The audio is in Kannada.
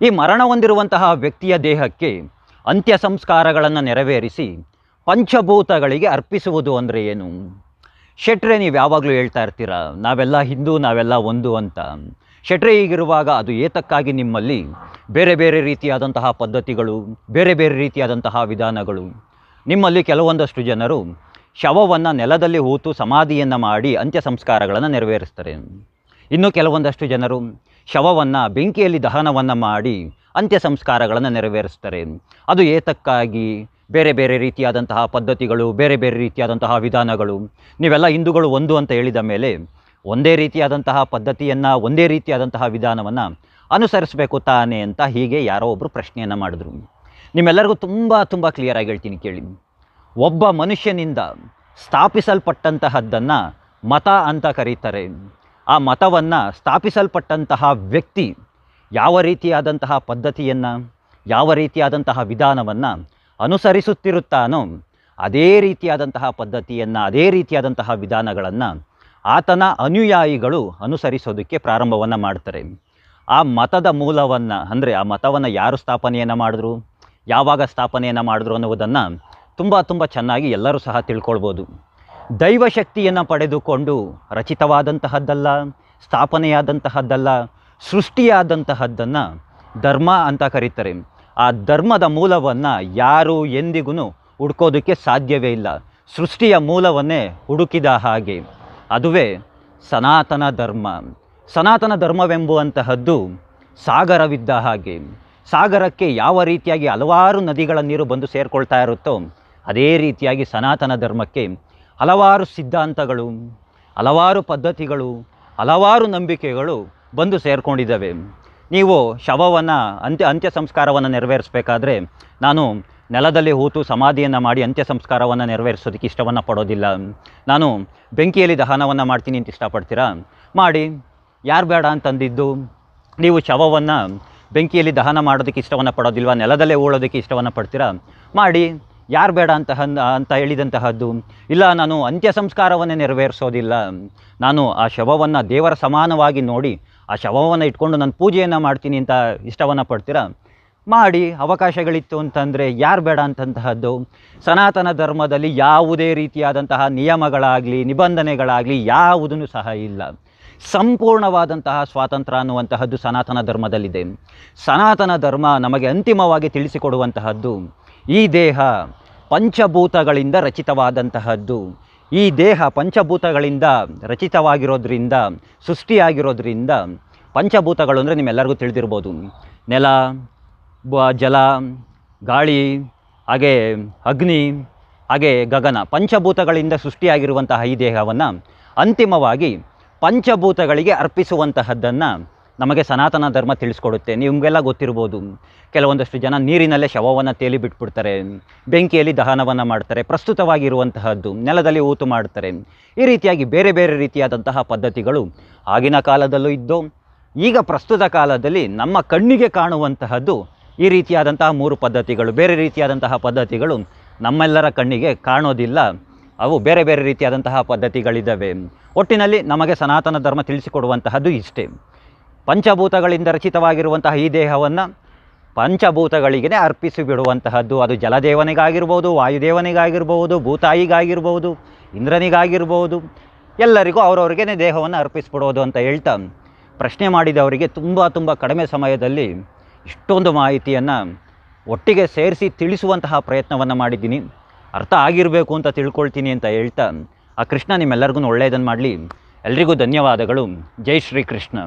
ಈ ಮರಣ ಹೊಂದಿರುವಂತಹ ವ್ಯಕ್ತಿಯ ದೇಹಕ್ಕೆ ಅಂತ್ಯ ಸಂಸ್ಕಾರಗಳನ್ನು ನೆರವೇರಿಸಿ ಪಂಚಭೂತಗಳಿಗೆ ಅರ್ಪಿಸುವುದು ಅಂದರೆ ಏನು? ಶೆಟ್ರೆ, ನೀವು ಯಾವಾಗಲೂ ಹೇಳ್ತಾ ಇರ್ತೀರ, ನಾವೆಲ್ಲ ಹಿಂದೂ, ನಾವೆಲ್ಲ ಒಂದು ಅಂತ. ಶೆಟ್ರೆ ಹೀಗಿರುವಾಗ ಅದು ಏತಕ್ಕಾಗಿ ನಿಮ್ಮಲ್ಲಿ ಬೇರೆ ಬೇರೆ ರೀತಿಯಾದಂತಹ ಪದ್ಧತಿಗಳು, ಬೇರೆ ಬೇರೆ ರೀತಿಯಾದಂತಹ ವಿಧಾನಗಳು. ನಿಮ್ಮಲ್ಲಿ ಕೆಲವೊಂದಷ್ಟು ಜನರು ಶವವನ್ನು ನೆಲದಲ್ಲಿ ಹೂತು ಸಮಾಧಿಯನ್ನು ಮಾಡಿ ಅಂತ್ಯ ಸಂಸ್ಕಾರಗಳನ್ನು ನೆರವೇರಿಸ್ತಾರೆ. ಇನ್ನು ಕೆಲವೊಂದಷ್ಟು ಜನರು ಶವವನ್ನು, ಬೆಂಕಿಯಲ್ಲಿ ದಹನವನ್ನು ಮಾಡಿ ಅಂತ್ಯ ಸಂಸ್ಕಾರಗಳನ್ನು ನೆರವೇರಿಸ್ತಾರೆ. ಅದು ಏತಕ್ಕಾಗಿ? ಬೇರೆ ಬೇರೆ ರೀತಿಯಾದಂತಹ ಪದ್ಧತಿಗಳು, ಬೇರೆ ಬೇರೆ ರೀತಿಯಾದಂತಹ ವಿಧಾನಗಳು. ನೀವೆಲ್ಲ ಹಿಂದೂಗಳು ಒಂದು ಅಂತ ಹೇಳಿದ ಮೇಲೆ ಒಂದೇ ರೀತಿಯಾದಂತಹ ಪದ್ಧತಿಯನ್ನು, ಒಂದೇ ರೀತಿಯಾದಂತಹ ವಿಧಾನವನ್ನು ಅನುಸರಿಸಬೇಕು ತಾನೆ ಅಂತ ಹೀಗೆ ಯಾರೋ ಒಬ್ಬರು ಪ್ರಶ್ನೆಯನ್ನು ಮಾಡಿದ್ರು. ನಿಮ್ಮೆಲ್ಲರಿಗೂ ತುಂಬ ತುಂಬ ಕ್ಲಿಯರಾಗಿ ಹೇಳ್ತೀನಿ ಕೇಳಿ. ಒಬ್ಬ ಮನುಷ್ಯನಿಂದ ಸ್ಥಾಪಿಸಲ್ಪಟ್ಟಂತಹದ್ದನ್ನು ಮತ ಅಂತ ಕರೀತಾರೆ. ಆ ಮತವನ್ನು ಸ್ಥಾಪಿಸಲ್ಪಟ್ಟಂತಹ ವ್ಯಕ್ತಿ ಯಾವ ರೀತಿಯಾದಂತಹ ಪದ್ಧತಿಯನ್ನು, ಯಾವ ರೀತಿಯಾದಂತಹ ವಿಧಾನವನ್ನು ಅನುಸರಿಸುತ್ತಿರುತ್ತಾನೋ, ಅದೇ ರೀತಿಯಾದಂತಹ ಪದ್ಧತಿಯನ್ನು, ಅದೇ ರೀತಿಯಾದಂತಹ ವಿಧಾನಗಳನ್ನು ಆತನ ಅನುಯಾಯಿಗಳು ಅನುಸರಿಸೋದಕ್ಕೆ ಪ್ರಾರಂಭವನ್ನು ಮಾಡ್ತಾರೆ. ಆ ಮತದ ಮೂಲವನ್ನು, ಅಂದರೆ ಆ ಮತವನ್ನು ಯಾರು ಸ್ಥಾಪನೆಯನ್ನು ಮಾಡಿದ್ರು, ಯಾವಾಗ ಸ್ಥಾಪನೆಯನ್ನು ಮಾಡಿದ್ರು ಅನ್ನುವುದನ್ನು ತುಂಬ ತುಂಬ ಚೆನ್ನಾಗಿ ಎಲ್ಲರೂ ಸಹ ತಿಳ್ಕೊಳ್ಬೋದು. ದೈವಶಕ್ತಿಯನ್ನು ಪಡೆದುಕೊಂಡು ರಚಿತವಾದಂತಹದ್ದಲ್ಲ, ಸ್ಥಾಪನೆಯಾದಂತಹದ್ದಲ್ಲ, ಸೃಷ್ಟಿಯಾದಂತಹದ್ದನ್ನು ಧರ್ಮ ಅಂತ ಕರೀತಾರೆ. ಆ ಧರ್ಮದ ಮೂಲವನ್ನು ಯಾರು ಎಂದಿಗೂ ಹುಡ್ಕೋದಕ್ಕೆ ಸಾಧ್ಯವೇ ಇಲ್ಲ. ಸೃಷ್ಟಿಯ ಮೂಲವನ್ನೇ ಹುಡುಕಿದ ಹಾಗೆ. ಅದುವೇ ಸನಾತನ ಧರ್ಮ. ಸನಾತನ ಧರ್ಮವೆಂಬುವಂತಹದ್ದು ಸಾಗರವಿದ್ದ ಹಾಗೆ. ಸಾಗರಕ್ಕೆ ಯಾವ ರೀತಿಯಾಗಿ ಹಲವಾರು ನದಿಗಳ ನೀರು ಬಂದು ಸೇರಿಕೊಳ್ತಾ ಇರುತ್ತೋ, ಅದೇ ರೀತಿಯಾಗಿ ಸನಾತನ ಧರ್ಮಕ್ಕೆ ಹಲವಾರು ಸಿದ್ಧಾಂತಗಳು, ಹಲವಾರು ಪದ್ಧತಿಗಳು, ಹಲವಾರು ನಂಬಿಕೆಗಳು ಬಂದು ಸೇರಿಕೊಂಡಿದ್ದಾವೆ. ನೀವು ಶವವನ್ನು, ಅಂತ್ಯ ಅಂತ್ಯ ಸಂಸ್ಕಾರವನ್ನು ನೆರವೇರಿಸಬೇಕಾದ್ರೆ ನಾನು ನೆಲದಲ್ಲಿ ಹೂತು ಸಮಾಧಿಯನ್ನು ಮಾಡಿ ಅಂತ್ಯ ಸಂಸ್ಕಾರವನ್ನು ನೆರವೇರಿಸೋದಕ್ಕೆ ಇಷ್ಟವನ್ನು ಪಡೋದಿಲ್ಲ. ನಾನು ಬೆಂಕಿಯಲ್ಲಿ ದಹನವನ್ನು ಮಾಡ್ತೀನಿ ಅಂತ ಇಷ್ಟಪಡ್ತೀರಾ? ಮಾಡಿ. ಯಾರು ಬೇಡ ಅಂತಂದಿದ್ದು? ನೀವು ಶವವನ್ನು ಬೆಂಕಿಯಲ್ಲಿ ದಹನ ಮಾಡೋದಕ್ಕೆ ಇಷ್ಟವನ್ನು ಪಡೋದಿಲ್ವಾ? ನೆಲದಲ್ಲೇ ಉಳೋದಕ್ಕೆ ಇಷ್ಟವನ್ನು ಪಡ್ತೀರಾ? ಮಾಡಿ. ಯಾರು ಬೇಡ ಅಂತ ಅಂತ ಹೇಳಿದಂತಹದ್ದು, ಇಲ್ಲ ನಾನು ಅಂತ್ಯ ಸಂಸ್ಕಾರವನ್ನೇ ನೆರವೇರಿಸೋದಿಲ್ಲ. ನಾನು ಆ ಶವವನ್ನು ದೇವರ ಸಮಾನವಾಗಿ ನೋಡಿ, ಆ ಶವವನ್ನು ಇಟ್ಕೊಂಡು ನಾನು ಪೂಜೆಯನ್ನು ಮಾಡ್ತೀನಿ ಅಂತ ಇಷ್ಟವನ್ನು ಪಡ್ತೀರಾ? ಮಾಡಿ, ಅವಕಾಶಗಳಿತ್ತು ಅಂತಂದರೆ ಯಾರು ಬೇಡ ಅಂತಂತಹದ್ದು, ಸನಾತನ ಧರ್ಮದಲ್ಲಿ ಯಾವುದೇ ರೀತಿಯಾದಂತಹ ನಿಯಮಗಳಾಗಲಿ, ನಿಬಂಧನೆಗಳಾಗಲಿ ಯಾವುದೂ ಸಹ ಇಲ್ಲ. ಸಂಪೂರ್ಣವಾದಂತಹ ಸ್ವಾತಂತ್ರ್ಯ ಅನ್ನುವಂತಹದ್ದು ಸನಾತನ ಧರ್ಮದಲ್ಲಿದೆ. ಸನಾತನ ಧರ್ಮ ನಮಗೆ ಅಂತಿಮವಾಗಿ ತಿಳಿಸಿಕೊಡುವಂತಹದ್ದು ಈ ದೇಹ ಪಂಚಭೂತಗಳಿಂದ ರಚಿತವಾದಂತಹದ್ದು. ಈ ದೇಹ ಪಂಚಭೂತಗಳಿಂದ ರಚಿತವಾಗಿರೋದ್ರಿಂದ, ಸೃಷ್ಟಿಯಾಗಿರೋದ್ರಿಂದ ಪಂಚಭೂತಗಳು ಅಂದರೆ ನಿಮ್ಮೆಲ್ಲರಿಗೂ ತಿಳಿದಿರ್ಬೋದು. ನೆಲ, ಬ, ಜಲ, ಗಾಳಿ, ಹಾಗೆ ಅಗ್ನಿ, ಹಾಗೆ ಗಗನ ಪಂಚಭೂತಗಳಿಂದ ಸೃಷ್ಟಿಯಾಗಿರುವಂತಹ ಈ ದೇಹವನ್ನು ಅಂತಿಮವಾಗಿ ಪಂಚಭೂತಗಳಿಗೆ ಅರ್ಪಿಸುವಂತಹದ್ದನ್ನು ನಮಗೆ ಸನಾತನ ಧರ್ಮ ತಿಳಿಸ್ಕೊಡುತ್ತೆ, ನಿಮಗೆಲ್ಲ ಗೊತ್ತಿರ್ಬೋದು. ಕೆಲವೊಂದಷ್ಟು ಜನ ನೀರಿನಲ್ಲೇ ಶವವನ್ನು ತೇಲಿ ಬಿಟ್ಬಿಡ್ತಾರೆ, ಬೆಂಕಿಯಲ್ಲಿ ದಹನವನ್ನು ಮಾಡ್ತಾರೆ, ಪ್ರಸ್ತುತವಾಗಿರುವಂತಹದ್ದು, ನೆಲದಲ್ಲಿ ಊತು ಮಾಡ್ತಾರೆ. ಈ ರೀತಿಯಾಗಿ ಬೇರೆ ಬೇರೆ ರೀತಿಯಾದಂತಹ ಪದ್ಧತಿಗಳು ಆಗಿನ ಕಾಲದಲ್ಲೂ ಇದ್ದು, ಈಗ ಪ್ರಸ್ತುತ ಕಾಲದಲ್ಲಿ ನಮ್ಮ ಕಣ್ಣಿಗೆ ಕಾಣುವಂತಹದ್ದು ಈ ರೀತಿಯಾದಂತಹ ಮೂರು ಪದ್ಧತಿಗಳು. ಬೇರೆ ರೀತಿಯಾದಂತಹ ಪದ್ಧತಿಗಳು ನಮ್ಮೆಲ್ಲರ ಕಣ್ಣಿಗೆ ಕಾಣೋದಿಲ್ಲ. ಅವು ಬೇರೆ ಬೇರೆ ರೀತಿಯಾದಂತಹ ಪದ್ಧತಿಗಳಿದ್ದಾವೆ ಒಟ್ಟಿನಲ್ಲಿ ನಮಗೆ ಸನಾತನ ಧರ್ಮ ತಿಳಿಸಿಕೊಡುವಂತಹದ್ದು ಇಷ್ಟೇ. ಪಂಚಭೂತಗಳಿಂದ ರಚಿತವಾಗಿರುವಂತಹ ಈ ದೇಹವನ್ನು ಪಂಚಭೂತಗಳಿಗೆ ಅರ್ಪಿಸಿ ಬಿಡುವಂತಹದ್ದು. ಅದು ಜಲದೇವನಿಗಾಗಿರ್ಬೋದು, ವಾಯುದೇವನಿಗಾಗಿರ್ಬೋದು, ಭೂತಾಯಿಗಾಗಿರ್ಬೋದು, ಇಂದ್ರನಿಗಾಗಿರ್ಬೋದು, ಎಲ್ಲರಿಗೂ ಅವರವ್ರಿಗೇ ದೇಹವನ್ನು ಅರ್ಪಿಸ್ಬಿಡೋದು ಅಂತ ಹೇಳ್ತಾ ಪ್ರಶ್ನೆ ಮಾಡಿದವರಿಗೆ ತುಂಬ ತುಂಬ ಕಡಿಮೆ ಸಮಯದಲ್ಲಿ ಇಷ್ಟೊಂದು ಮಾಹಿತಿಯನ್ನು ಒಟ್ಟಿಗೆ ಸೇರಿಸಿ ತಿಳಿಸುವಂತಹ ಪ್ರಯತ್ನವನ್ನು ಮಾಡಿದ್ದೀನಿ. ಅರ್ಥ ಆಗಿರಬೇಕು ಅಂತ ತಿಳ್ಕೊಳ್ತೀನಿ ಅಂತ ಹೇಳ್ತಾ ಆ ಕೃಷ್ಣ ನಿಮ್ಮೆಲ್ಲರಿಗೂ ಒಳ್ಳೆಯದನ್ನು ಮಾಡಲಿ. ಎಲ್ರಿಗೂ ಧನ್ಯವಾದಗಳು. ಜೈ ಶ್ರೀ ಕೃಷ್ಣ